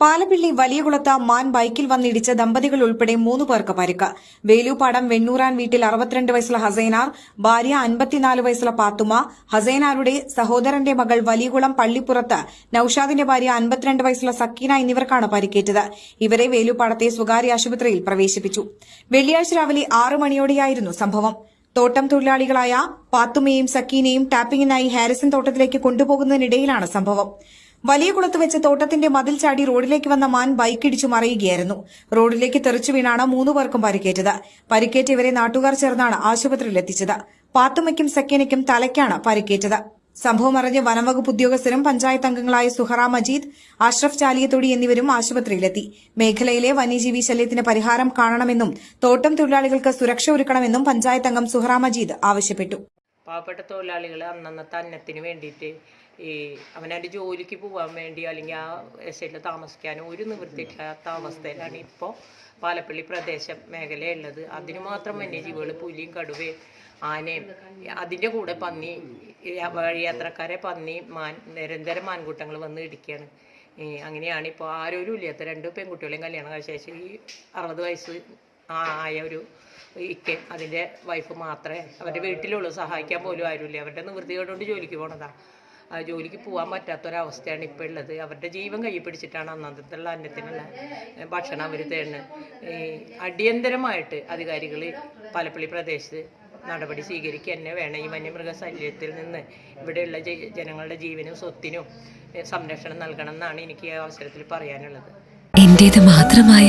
Palappilly വലിയകുളത്ത് മാൻ ബൈക്കിൽ വന്നിടിച്ച ദമ്പതികൾ ഉൾപ്പെടെ മൂന്ന് പേർക്ക് പരിക്ക്. വേലൂപ്പാടം വെണ്ണൂറാൻ വീട്ടിൽ അറുപത്തിരണ്ട് വയസ്സുള്ള ഹസൈനാർ ഭാര്യ അൻപത്തിനാല് വയസ്സുള്ള പാത്തുമ ഹസൈനാരുടെ സഹോദരന്റെ മകൾ വലിയകുളം പള്ളിപ്പുറത്ത് നൌഷാദിന്റെ ഭാര്യ അൻപത്തിരണ്ട് വയസ്സുള്ള സക്കീന എന്നിവർക്കാണ് പരിക്കേറ്റത്. ഇവരെ വേലൂപ്പാടത്തെ സ്വകാര്യ ആശുപത്രിയിൽ പ്രവേശിപ്പിച്ചു. വെള്ളിയാഴ്ച രാവിലെ ആറ് മണിയോടെയായിരുന്നു സംഭവം. തോട്ടം തൊഴിലാളികളായ പാത്തുമയും സക്കീനയും ടാപ്പിംഗിനായി ഹാരിസൺ തോട്ടത്തിലേക്ക് കൊണ്ടുപോകുന്നതിനിടയിലാണ് സംഭവം. വലിയ കുളത്ത് വെച്ച് തോട്ടത്തിന്റെ മതിൽ ചാടി റോഡിലേക്ക് വന്ന മാൻ ബൈക്കിടിച്ചു മറിയുകയായിരുന്നു. റോഡിലേക്ക് തെറിച്ചു വീണാണ് മൂന്നു പേർക്കും പരിക്കേറ്റത്. പരിക്കേറ്റ ഇവരെ നാട്ടുകാർ ചേർന്നാണ് ആശുപത്രിയിൽ എത്തിച്ചത് പാത്തുമയ്ക്കും സക്കേനയ്ക്കും തലയ്ക്കാണ് പരിക്കേറ്റത്. സംഭവം അറിഞ്ഞ് വനംവകുപ്പ് ഉദ്യോഗസ്ഥരും പഞ്ചായത്ത് അംഗങ്ങളായ സുഹറ മജീദ് അഷ്റഫ് ചാലിയത്തൊടി എന്നിവരും ആശുപത്രിയിലെത്തി. മേഖലയിലെ വന്യജീവി ശല്യത്തിന് പരിഹാരം കാണണമെന്നും തോട്ടം തൊഴിലാളികൾക്ക് സുരക്ഷ ഒരുക്കണമെന്നും പഞ്ചായത്ത് അംഗം സുഹറ മജീദ് ആവശ്യപ്പെട്ടു. പാവപ്പെട്ട തൊഴിലാളികൾ അന്നന്നത്തെ അന്നത്തിന് വേണ്ടിയിട്ട് ഈ അവനവന്റെ ജോലിക്ക് പോകാൻ വേണ്ടി അല്ലെങ്കിൽ ആ എസ്റ്റേറ്റിൽ താമസിക്കാനോ ഒരു നിവൃത്തിയില്ലാത്ത അവസ്ഥയിലാണ് ഇപ്പോൾ പാലപ്പള്ളി പ്രദേശം മേഖലയുള്ളത്. അതിനു മാത്രം വന്യജീവികൾ പുലിയും കടുവയും ആനയും അതിന്റെ കൂടെ പന്നി വഴിയാത്രക്കാരെ പന്നി മാൻ നിരന്തരം മാൻകൂട്ടങ്ങൾ വന്ന് ഇടിക്കുകയാണ്. അങ്ങനെയാണ് ഇപ്പോൾ ആരോരും ഇല്ലാത്ത രണ്ട് പെൺകുട്ടികളെയും കല്യാണം കഴിച്ച ശേഷം ഈ അറുപത് വയസ്സ് ആയ ഒരു ഇക്കയും അതിന്റെ വൈഫ് മാത്രമേ അവരുടെ വീട്ടിലുള്ളൂ. സഹായിക്കാൻ പോലും ആരുമില്ല. അവരുടെ നിവൃത്തികേടുകൊണ്ട് ജോലിക്ക് പോണതാ. ആ ജോലിക്ക് പോകാൻ പറ്റാത്തൊരവസ്ഥയാണ് ഇപ്പോൾ ഉള്ളത്. അവരുടെ ജീവൻ കൈ പിടിച്ചിട്ടാണ് അന്നത്തേക്കുള്ള അന്നത്തിനുള്ള ഭക്ഷണം അവർ ഈ അടിയന്തരമായിട്ട് അധികാരികൾ പാലപ്പള്ളി പ്രദേശത്ത് നടപടി സ്വീകരിക്കുക തന്നെ വേണം. ഈ വന്യമൃഗ ശല്യത്തിൽ നിന്ന് ഇവിടെയുള്ള ജനങ്ങളുടെ ജീവനും സ്വത്തിനും സംരക്ഷണം നൽകണം എന്നാണ് എനിക്ക് ഈ അവസരത്തിൽ പറയാനുള്ളത്. എന്റേത് മാത്രമായ